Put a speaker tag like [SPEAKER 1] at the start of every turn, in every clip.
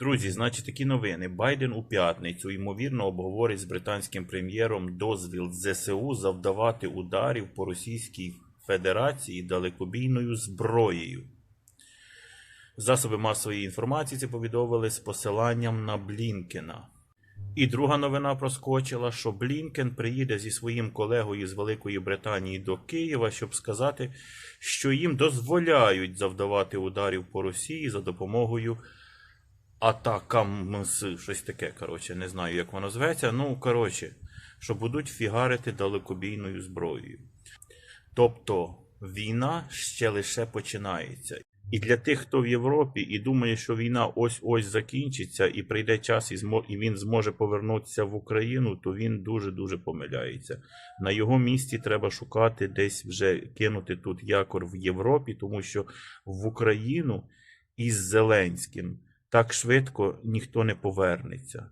[SPEAKER 1] Друзі, значить такі новини. Байден у п'ятницю ймовірно обговорить з британським прем'єром дозвіл ЗСУ завдавати ударів по Російській Федерації далекобійною зброєю. Засоби масової інформації це повідомили з посиланням на Блінкена. І друга новина проскочила, що Блінкен приїде зі своїм колегою з Великої Британії до Києва, щоб сказати, що їм дозволяють завдавати ударів по Росії за допомогою атакам щось таке, коротше, не знаю, як воно зветься. Ну, коротше, що будуть фігарити далекобійною зброєю. Тобто війна ще лише починається. І для тих, хто в Європі і думає, що війна ось-ось закінчиться, і прийде час, і, змо... і він зможе повернутися в Україну, то він дуже-дуже помиляється. На його місці треба шукати десь вже кинути тут якор в Європі, тому що в Україну із Зеленським так швидко ніхто не повернеться.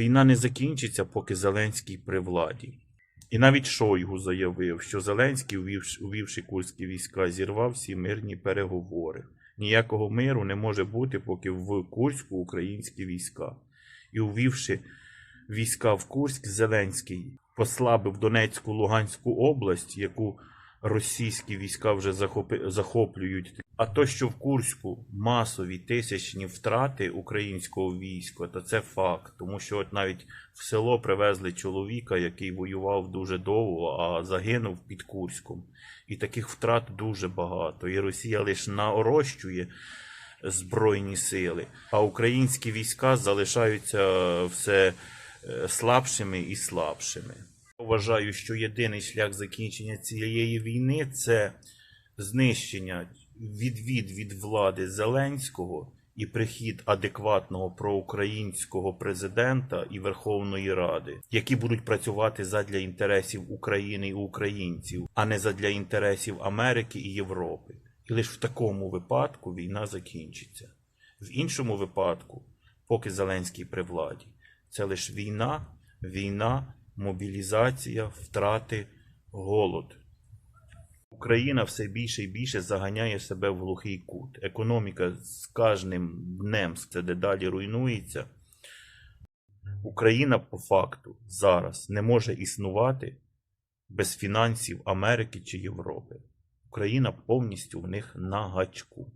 [SPEAKER 1] Війна не закінчиться, поки Зеленський при владі. І навіть Шойгу заявив, що Зеленський, увівши, курські війська, зірвав всі мирні переговори. Ніякого миру не може бути, поки в Курську українські війська. І увівши війська в Курськ, Зеленський послабив Донецьку Луганську область, яку російські війська вже захоплюють. А то, що в Курську масові тисячні втрати українського війська, то це факт. Тому що от навіть в село привезли чоловіка, який воював дуже довго, а загинув під Курськом. І таких втрат дуже багато. І Росія лише наорощує збройні сили, а українські війська залишаються все е, слабшими і слабшими. Вважаю, що єдиний шлях закінчення цієї війни це знищення відвід від влади Зеленського і прихід адекватного проукраїнського президента і Верховної Ради, які будуть працювати задля інтересів України і українців, а не задля інтересів Америки і Європи. І лише в такому випадку війна закінчиться. В іншому випадку, поки Зеленський при владі, це лише війна, війна, мобілізація, втрати, голод. Україна все більше і більше заганяє себе в глухий кут. Економіка з кожним днем це дедалі руйнується. Україна по факту зараз не може існувати без фінансів Америки чи Європи. Україна повністю в них на гачку.